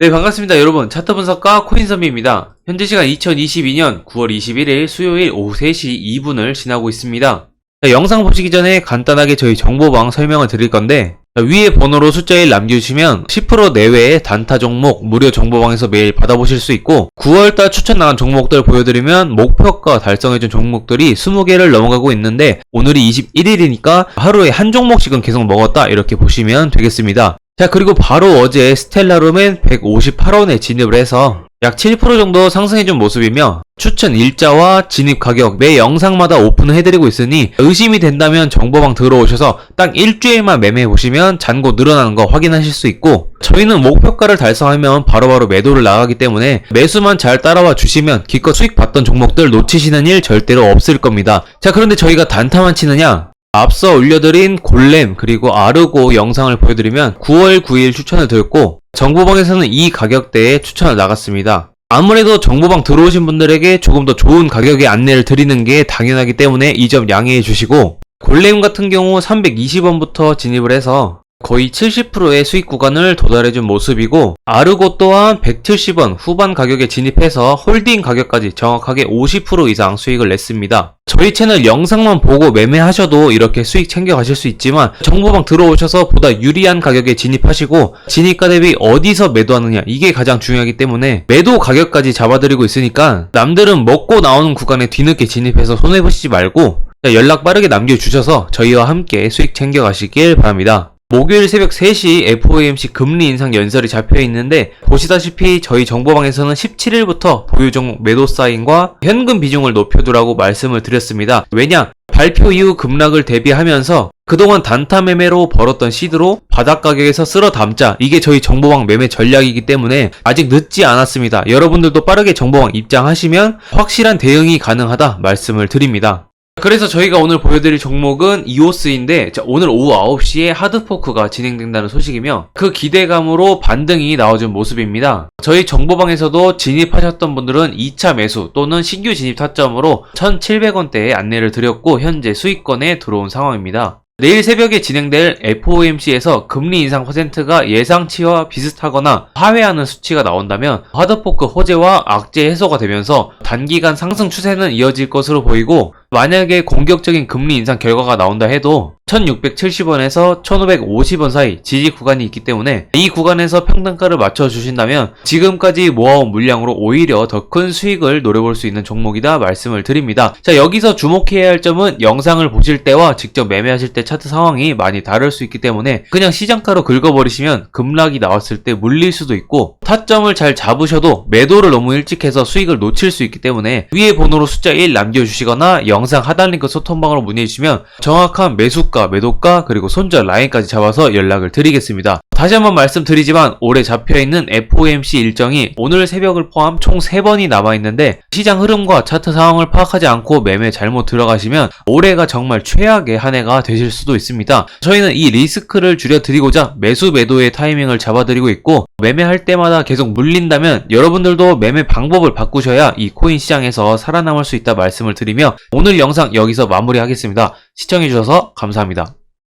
네, 반갑습니다. 여러분. 차트 분석가 코인선비입니다. 현재 시간 2022년 9월 21일 수요일 오후 3시 2분을 지나고 있습니다. 자, 영상 보시기 전에 간단하게 저희 정보방 설명을 드릴 건데, 자, 위에 번호로 숫자 1 남겨주시면 10% 내외의 단타 종목 무료 정보방에서 매일 받아보실 수 있고, 9월달 추천 나간 종목들 보여드리면 목표가 달성해준 종목들이 20개를 넘어가고 있는데, 오늘이 21일이니까 하루에 한 종목씩은 계속 먹었다 이렇게 보시면 되겠습니다. 자, 그리고 바로 어제 스텔라룸엔 158원에 진입을 해서 약 7% 정도 상승해준 모습이며 추천 일자와 진입 가격 매 영상마다 오픈을 해드리고 있으니 의심이 된다면 정보방 들어오셔서 딱 일주일만 매매해보시면 잔고 늘어나는 거 확인하실 수 있고 저희는 목표가를 달성하면 바로바로 매도를 나가기 때문에 매수만 잘 따라와 주시면 기껏 수익 봤던 종목들 놓치시는 일 절대로 없을 겁니다. 자, 그런데 저희가 단타만 치느냐? 앞서 올려드린 골렘 그리고 아르고 영상을 보여드리면 9월 9일 추천을 드렸고 정보방에서는 이 가격대에 추천을 나갔습니다. 아무래도 정보방 들어오신 분들에게 조금 더 좋은 가격의 안내를 드리는 게 당연하기 때문에 이 점 양해해 주시고 골렘 같은 경우 320원부터 진입을 해서 거의 70%의 수익 구간을 도달해준 모습이고 아르고 또한 170원 후반 가격에 진입해서 홀딩 가격까지 정확하게 50% 이상 수익을 냈습니다. 저희 채널 영상만 보고 매매하셔도 이렇게 수익 챙겨가실 수 있지만 정보방 들어오셔서 보다 유리한 가격에 진입하시고 진입가 대비 어디서 매도하느냐 이게 가장 중요하기 때문에 매도 가격까지 잡아드리고 있으니까 남들은 먹고 나오는 구간에 뒤늦게 진입해서 손해보시지 말고 연락 빠르게 남겨주셔서 저희와 함께 수익 챙겨가시길 바랍니다. 목요일 새벽 3시 FOMC 금리 인상 연설이 잡혀 있는데 보시다시피 저희 정보방에서는 17일부터 보유 종목 매도 사인과 현금 비중을 높여두라고 말씀을 드렸습니다. 왜냐? 발표 이후 급락을 대비하면서 그동안 단타 매매로 벌었던 시드로 바닥 가격에서 쓸어 담자 이게 저희 정보방 매매 전략이기 때문에 아직 늦지 않았습니다. 여러분들도 빠르게 정보방 입장하시면 확실한 대응이 가능하다 말씀을 드립니다. 그래서 저희가 오늘 보여드릴 종목은 자, 오늘 오후 9시에 하드포크가 진행된다는 소식이며 그 기대감으로 반등이 나와준 모습입니다. 저희 정보방에서도 진입하셨던 분들은 2차 매수 또는 신규 진입 타점으로 1,700원대에 안내를 드렸고 현재 수익권에 들어온 상황입니다. 내일 새벽에 진행될 FOMC에서 금리 인상 퍼센트가 예상치와 비슷하거나 하회하는 수치가 나온다면 하드포크 호재와 악재 해소가 되면서 단기간 상승 추세는 이어질 것으로 보이고 만약에 공격적인 금리 인상 결과가 나온다 해도 1670원에서 1550원 사이 지지 구간이 있기 때문에 이 구간에서 평단가를 맞춰주신다면 지금까지 모아온 물량으로 오히려 더 큰 수익을 노려볼 수 있는 종목이다 말씀을 드립니다. 자 여기서 주목해야 할 점은 영상을 보실 때와 직접 매매하실 때 차트 상황이 많이 다를 수 있기 때문에 그냥 시장가로 긁어버리시면 급락이 나왔을 때 물릴 수도 있고 타점을 잘 잡으셔도 매도를 너무 일찍 해서 수익을 놓칠 수 있기 때문에 위에 번호로 숫자 1 남겨주시거나 영상 하단 링크 소통방으로 문의해주시면 정확한 매수가, 매도가, 그리고 손절 라인까지 잡아서 연락을 드리겠습니다. 다시 한번 말씀드리지만 올해 잡혀있는 FOMC 일정이 오늘 새벽을 포함 총 3번이 남아있는데 시장 흐름과 차트 상황을 파악하지 않고 매매 잘못 들어가시면 올해가 정말 최악의 한 해가 되실 수도 있습니다. 저희는 이 리스크를 줄여드리고자 매수 매도의 타이밍을 잡아드리고 있고 매매할 때 마다 계속 물린다면 여러분들도 매매 방법을 바꾸셔야 이 코인 시장에서 살아남을 수 있다 말씀을 드리며 오늘 영상 여기서 마무리하겠습니다. 시청해주셔서 감사합니다.